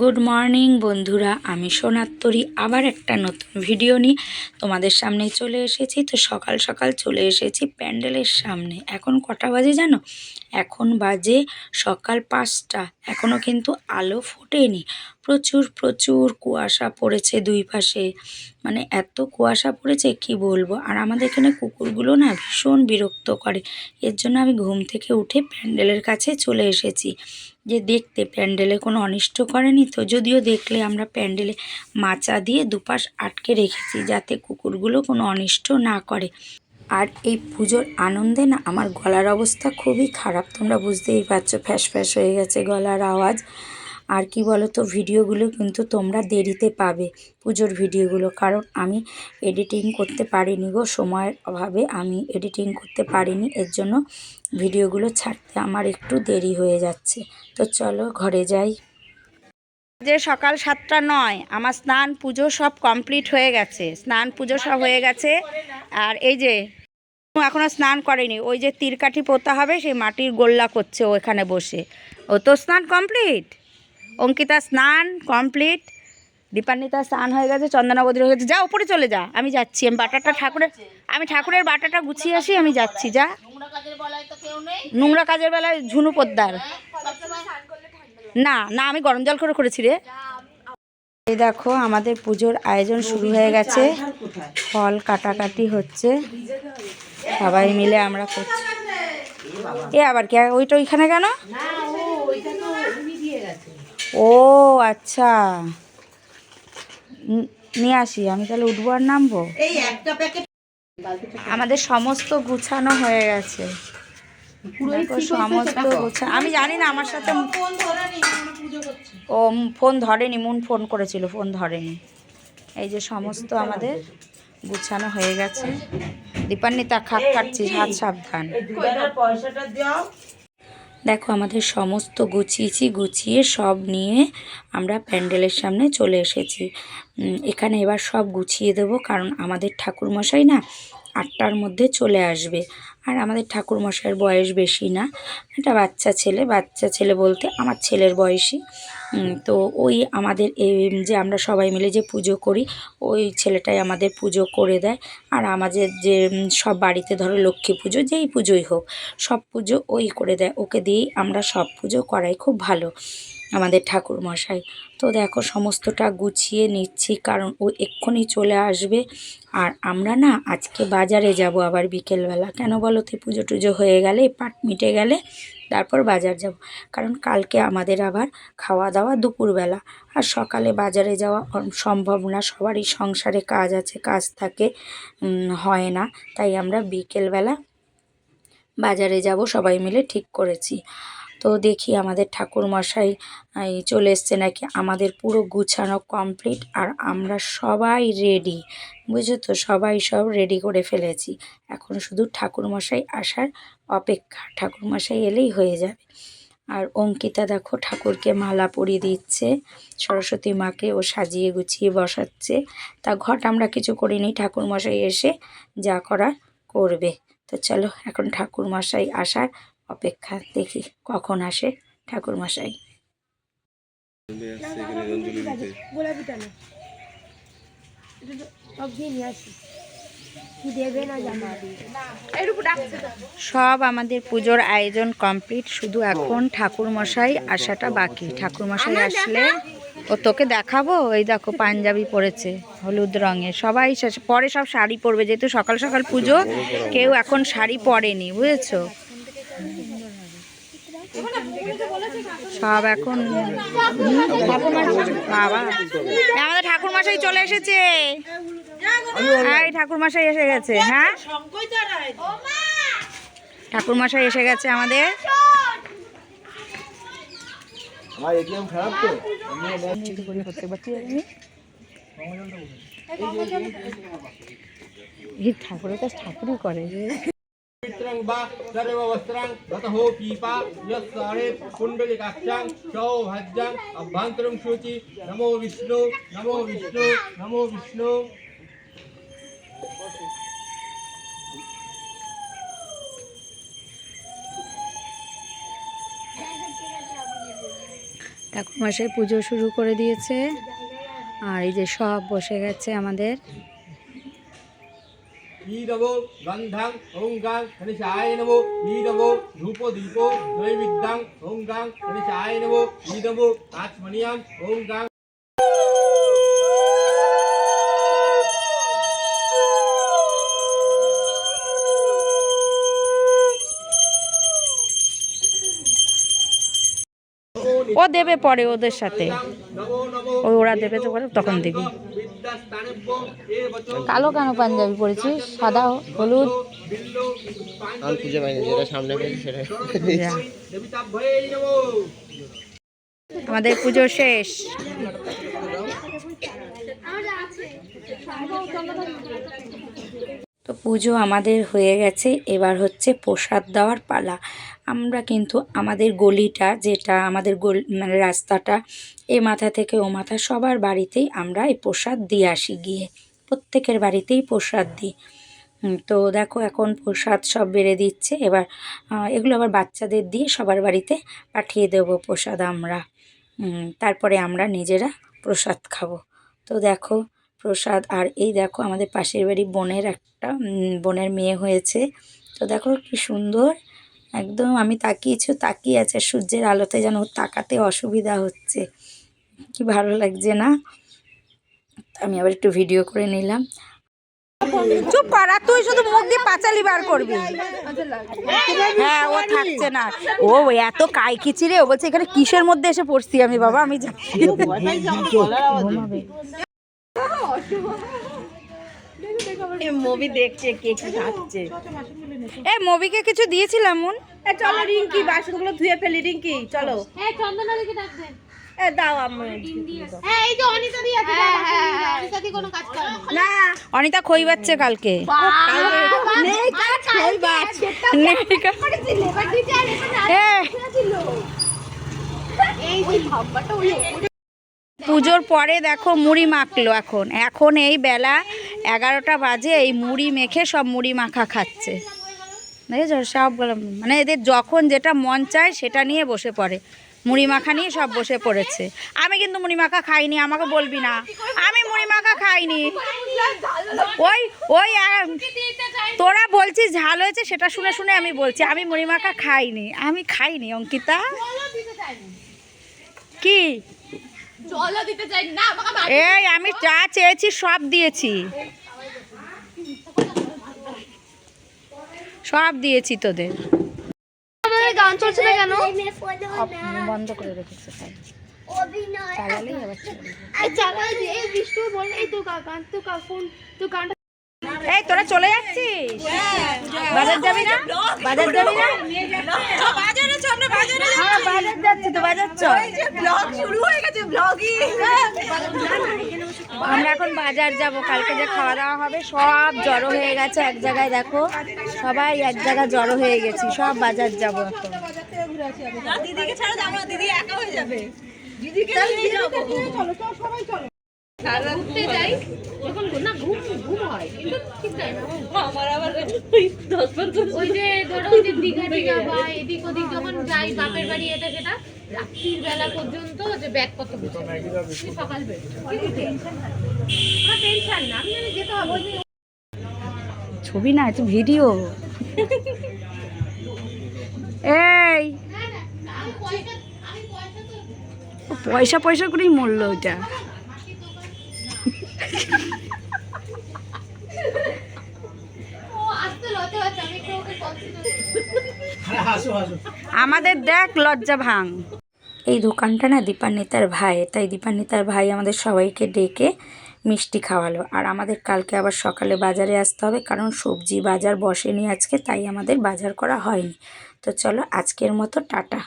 Good morning বন্ধুরা। আমি সোনাত্তরি আবার একটা নতুন ভিডিও নিয়ে তোমাদের সামনে চলে এসেছি। তো সকাল সকাল চলে এসেছি প্যান্ডেলের সামনে। এখন কটা বাজে জানো? এখন বাজে সকাল পাঁচটা। এখনও কিন্তু আলো ফোটেনি। প্রচুর প্রচুর কুয়াশা পড়েছে দুই পাশে। মানে এত কুয়াশা পড়েছে, কি বলব? আর আমাদের এখানে কুকুরগুলো না ভীষণ বিরক্ত করে। এর জন্য আমি ঘুম থেকে উঠে প্যান্ডেলের কাছে চলে এসেছি। যে দেখতে প্যান্ডেলে কোনো অনিষ্ট করেনি তো? যদিও দেখলে আমরা প্যান্ডেলে মাচা দিয়ে দুপাশ আটকে রেখেছি যাতে কুকুরগুলো কোনো অনিষ্ট না করে। আর এই পুজোর আনন্দে না আমার গলার অবস্থা খুবই খারাপ। তোমরা বুঝতেই পারছ, ফ্যাস ফ্যাস হয়ে গেছে গলার আওয়াজ। আর কি বলো তো ভিডিওগুলো কিন্তু তোমরা দেরিতে পাবে পুজোর ভিডিওগুলো। কারণ আমি এডিটিং করতে পারিনি গো সময়ের অভাবে আমি এডিটিং করতে পারিনি। এর জন্য ভিডিওগুলো ছাড়তে আমার একটু দেরি হয়ে যাচ্ছে। তো চলো, ঘরে যাই। যে সকাল সাতটা নয় আমার স্নান পুজো সব কমপ্লিট হয়ে গেছে। স্নান পুজো সব হয়ে গেছে। আর এই যে এখনও স্নান করেনি। ওই যে তীরকাঠি পোতা হবে সেই মাটির গোল্লা করছে ও এখানে বসে। ও তো স্নান কমপ্লিট? অঙ্কিতা স্নান কমপ্লিট। দীপান্বিতা স্নান হয়ে গেছে চন্দনাবদী হয়ে গেছে। যা উপরে চলে যা। আমি যাচ্ছি আমি বাটাটা ঠাকুরের আমি ঠাকুরের বাটাটা গুছিয়ে আসি আমি যাচ্ছি যা। নোংরা কাজের বেলায় ঝুনু পোদ্দার। না না আমি গরম জল করে করেছি রে। এই দেখো আমাদের পুজোর আয়োজন শুরু হয়ে গেছে। ফল কাটাকাটি হচ্ছে। সবাই মিলে আমরা করছি। এ আবার কে ওইটা ওইখানে কেন? ও আচ্ছা। নিয়ে আসি আমি তাহলে উঠবো আর নামবো? আমাদের সমস্ত গুছানো হয়ে গেছে। দেখো, সমস্ত গুছা। আমি জানি না আমার সাথে ও ফোন ধরেনি মুন ফোন করেছিল ফোন ধরেনি। এই যে সমস্ত আমাদের গুছানো হয়ে গেছে। দীপান্বিতা খাট কাটছিস হাত সাবধান। দেখো আমাদের সমস্ত গুছিয়েছি গুছিয়ে সব নিয়ে আমরা প্যান্ডেলের সামনে চলে এসেছি। এখানে এবার সব গুছিয়ে দেব কারণ আমাদের ঠাকুরমশাই না আটটার মধ্যে চলে আসবে। আর আমাদের ঠাকুরমশাইয়ের বয়স বেশি না। একটা বাচ্চা ছেলে। বাচ্চা ছেলে বলতে আমার ছেলের বয়সী তো ওই আমাদের এই যে আমরা সবাই মিলে যে পুজো করি, ওই ছেলেটাই আমাদের পুজো করে দেয়। আর আমাদের যে সব বাড়িতে ধরো লক্ষ্মী পুজো, যেই পুজোই হোক, সব পুজো ওই করে দেয়। ওকে দিয়েই আমরা সব পুজো করাই। খুব ভালো। আমাদের ঠাকুর মশাই তো দেখো, সমস্তটা গুছিয়ে নিচ্ছি, কারণ ও এক্ষুনি চলে আসবে। আর আমরা না আজকে বাজারে যাব আবার বিকেলবেলা। কেন বলো তো, পুজো টুজো হয়ে গেলে, পাট মিটে গেলে তারপর বাজার যাব। কারণ কালকে আমাদের আবার খাওয়া দাওয়া দুপুরবেলা। আর সকালে বাজারে যাওয়া সম্ভব না, সবারই সংসারে কাজ আছে, কাজ থাকে হয় না। তাই আমরা বিকেলবেলা বাজারে যাব, সবাই মিলে ঠিক করেছি। তো দেখি আমাদের ঠাকুর মশাই চলে এসছে নাকি। আমাদের পুরো গুছানো কমপ্লিট আর আমরা সবাই রেডি বুঝছ তো? সবাই সব রেডি করে ফেলেছি। এখন শুধু ঠাকুর মশাই আসার অপেক্ষা ঠাকুর মশাই এলেই হয়ে যাবে। আর অঙ্কিতা দেখো ঠাকুরকে মালা পরিয়ে দিচ্ছে, সরস্বতী মাকে ও সাজিয়ে গুছিয়ে বসাচ্ছে। তা ঘট আমরা কিছু করিনি ঠাকুর মশাই এসে যা করার করবে। তো চলো, এখন ঠাকুর মশাই আসার অপেক্ষা দেখি কখন আসে ঠাকুর মশাই সব আমাদের পুজোর আয়োজন কমপ্লিট, শুধু এখন ঠাকুর মশাই আসাটা বাকি। ঠাকুর মশাই আসলে ও তোকে দেখাবো, এই দেখো পাঞ্জাবি পরেছে, হলুদ রঙের, সবাই পরে সব শাড়ি পরবে, যেহেতু সকাল সকাল পুজো, কেউ এখন শাড়ি পরেনি, বুঝেছ? সব এখন বাবা। আমাদের ঠাকুর মশাই চলে এসেছে। এই ঠাকুর মশাই এসে গেছে হ্যাঁ? ঠাকুর মশাই এসে গেছে আমাদের। ঠাকুরের কাছে ঠাকুরই করে। मित्रं वा सर्ववस्त्रां गतहो पीपा यस्सारे कुण्डलिकाक्षां सौभाज्याम् अभ्यन्तरं शुचि नमो विष्णु नमो विष्णु नमो विष्णु ঠাকুরমশাই পুজো শুরু করে দিয়েছে আর এই যে সব বসে গেছে আমাদের ই নবো গন্ধাং ওং গাং গণেশায় নবো ধূপ দীপ নৈবিদ্যাং ওং গাং ও দেবে পরে ওদের সাথে। ওরা দেবে তো তখন দেবে কালো কেন পাঞ্জাবি পরেছিস? সাদা হলুদ? আমাদের পুজো শেষ। আছে। তো পুজো আমাদের হয়ে গেছে। এবার হচ্ছে প্রসাদ দেওয়ার পালা। আমরা কিন্তু আমাদের গলিটা যেটা আমাদের গল মানে রাস্তাটা, এ মাথা থেকে ও মাথা সবার বাড়িতেই আমরা এই প্রসাদ দিয়ে আসি গিয়ে। প্রত্যেকের বাড়িতেই প্রসাদ দিই। তো দেখো এখন প্রসাদ সব বেড়ে দিচ্ছে। এবার এগুলো আবার বাচ্চাদের দিয়ে সবার বাড়িতে পাঠিয়ে দেবো প্রসাদ আমরা। তারপরে আমরা নিজেরা প্রসাদ খাব। তো দেখো প্রসাদ। আর এই দেখো আমাদের পাশের বাড়ি বোনের একটা বোনের মেয়ে হয়েছে। তো দেখো কি সুন্দর। একদম আমি তাকিয়েছি তাকিয়ে আছে সূর্যের আলোতে যেন ওর তাকাতে অসুবিধা হচ্ছে। কি ভালো লাগছে না? আমি আবার একটু ভিডিও করে নিলাম। চুপ কর আর তুই শুধু মুখ দিয়ে পাঁচালি বার করবি। হ্যাঁ ও থাকছে না। ও এত কাই খিচিরে ও বলছে এখানে কিসের মধ্যে এসে পড়ছি আমি বাবা? আমি মুভি দেখছে কে কি খাচ্ছে এ মবিকে কিছু দিয়েছিলাম মন? এ চলো রিঙ্কি বাসনগুলো ধুয়ে ফেলি রিঙ্কি চলো। হ্যাঁ চন্দনা দিকে ডাকবেন এ দাও আমি হ্যাঁ এই যে অনিতা দি আছে অনিতা দি কোনো কাজ করে না। অনিতা খই বাচ্ছে কালকে। নেই কাজ নেই এই যে ভাববাটা ওই পুজোর পরে দেখো মুড়ি মাখলো এখন। এখন এই বেলা এগারোটা বাজে, এই মুড়ি মেখে সব মুড়ি মাখা খাচ্ছে। দেখেছ? সব মানে এদের যখন যেটা মন চায় সেটা নিয়ে বসে পড়ে। মুড়ি মাখা নিয়ে সব বসে পড়েছে। আমি কিন্তু মুড়ি মাখা খাইনি, আমাকে বলবি না। আমি মুড়ি মাখা খাইনি। ওই ওই তোরা বলছিস ঝাল হয়েছে, সেটা শুনে শুনে আমি বলছি, আমি মুড়ি মাখা খাইনি। আমি খাইনি, অঙ্কিতা। কি? জলও দিতে চাই না আমাকে এই আমি চা চেয়েছি সব দিয়েছি। সব দিয়েছি তোদের। গান চলছে না কেন? বন্ধ করে রেখেছে চালালেই আবার চলবে। এই চালা এই বিষ্ণু বলে এই তো গান তো ফোন তো গানটা এই তোরা চলে যাচ্ছিস? বাজার যাবি না? বাজার যাবি না? হ্যাঁ, বাজার যাচ্ছি তো বাজার চল। আমরা এখন বাজার যাব কালকে যে খাওয়া দাওয়া হবে সব জড়ো হয়ে গেছে এক জায়গায় দেখো। সবাই এক জায়গায় জড়ো হয়ে গেছি সব বাজার যাব এখন। ঘুরতে যাই। যখন না হয় কিন্তু ঠিক তাই না আমার ওই যে ধরো ওই যে দীঘা দীঘা বা এদিক ওদিক যখন যাই বাপের বাড়ি এটা সেটা রাত্রির বেলা পর্যন্ত যে ব্যাগ কত সকাল বের টেনশন না আমার টেনশন না আমি জানি যেতে হবে। ছবি না এটা ভিডিও এই! পয়সা পয়সা করেই মরলো ওইটা ও আসতে লতে হচ্ছে আমি একটু ওকে কনসিডার আমাদের দেখ লজ্জা ভাঙ। এই দোকানটা না দীপান্বিতার ভাই তাই দীপান্বিতার ভাই আমাদের সবাইকে ডেকে মিষ্টি খাওয়ালো। আর আমাদের কালকে আবার সকালে বাজারে আসতে হবে কারণ সবজি বাজার বসেনি আজকে তাই আমাদের বাজার করা হয়নি। তো চলো আজকের মতো টাটা।